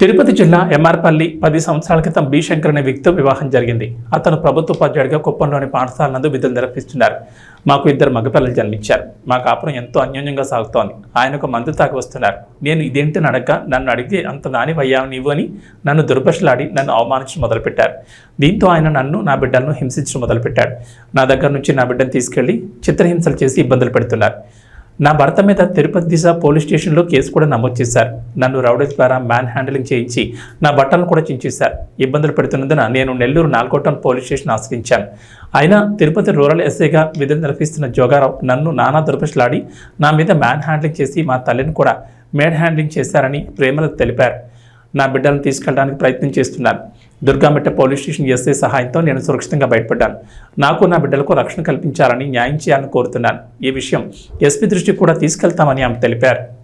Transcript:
తిరుపతి జిల్లా ఎంఆర్పల్లి పది సంవత్సరాల క్రితం బి శంకర్ అనే వ్యక్తితో వివాహం జరిగింది. అతను ప్రభుత్వ ఉపాధ్యాయుడిగా కుప్పంలోని పాఠశాల నందు విధులు నిర్వహిస్తున్నారు. మాకు ఇద్దరు మగపిల్లలు జన్మించారు. మా కాపురం ఎంతో అన్యోన్యంగా సాగుతోంది. ఆయన ఒక మందు తాగి వస్తున్నారు. నేను ఇదేంటని అడగ నన్ను అడిగితే అంత దాని అయ్యావు నీవు అని నన్ను దుర్భషలాడి నన్ను అవమానించడం మొదలుపెట్టారు. దీంతో ఆయన నన్ను నా బిడ్డలను హింసించడం మొదలుపెట్టాడు. నా దగ్గర నుంచి నా బిడ్డను తీసుకెళ్ళి చిత్రహింసలు చేసి ఇబ్బందులు పెడుతున్నారు. నా భర్త మీద తిరుపతి దిశ పోలీస్ స్టేషన్లో కేసు కూడా నమోదు చేశారు. నన్ను రౌడీస్ ద్వారా మ్యాన్ హ్యాండిలింగ్ చేయించి నా బట్టలను కూడా చించేశారు. ఇబ్బందులు పెడుతున్నందున నేను నెల్లూరు నాల్కోటన్ పోలీస్ స్టేషన్ ఆశ్రయించాను. అయినా తిరుపతి రూరల్ ఎస్ఐగా విధులు నిర్వహిస్తున్న జోగారావు నన్ను నానా దుర్భషలాడి నా మీద మ్యాన్ హ్యాండ్లింగ్ చేసి మా తల్లిని కూడా మేడ్ హ్యాండ్లింగ్ చేశారని ప్రేమలకు తెలిపారు. నా బిడ్డలను తీసుకెళ్ళడానికి ప్రయత్నం చేస్తున్నారు. దుర్గామిట్ట పోలీస్ స్టేషన్ ఎస్ఐ సహాయంతో నేను సురక్షితంగా బయటపడ్డాను. నాకు నా బిడ్డలకు రక్షణ కల్పించాలని న్యాయం చేయాలని కోరుతున్నాను. ఈ విషయం ఎస్పీ దృష్టికి కూడా తీసుకెళ్తామని ఆమె తెలిపారు.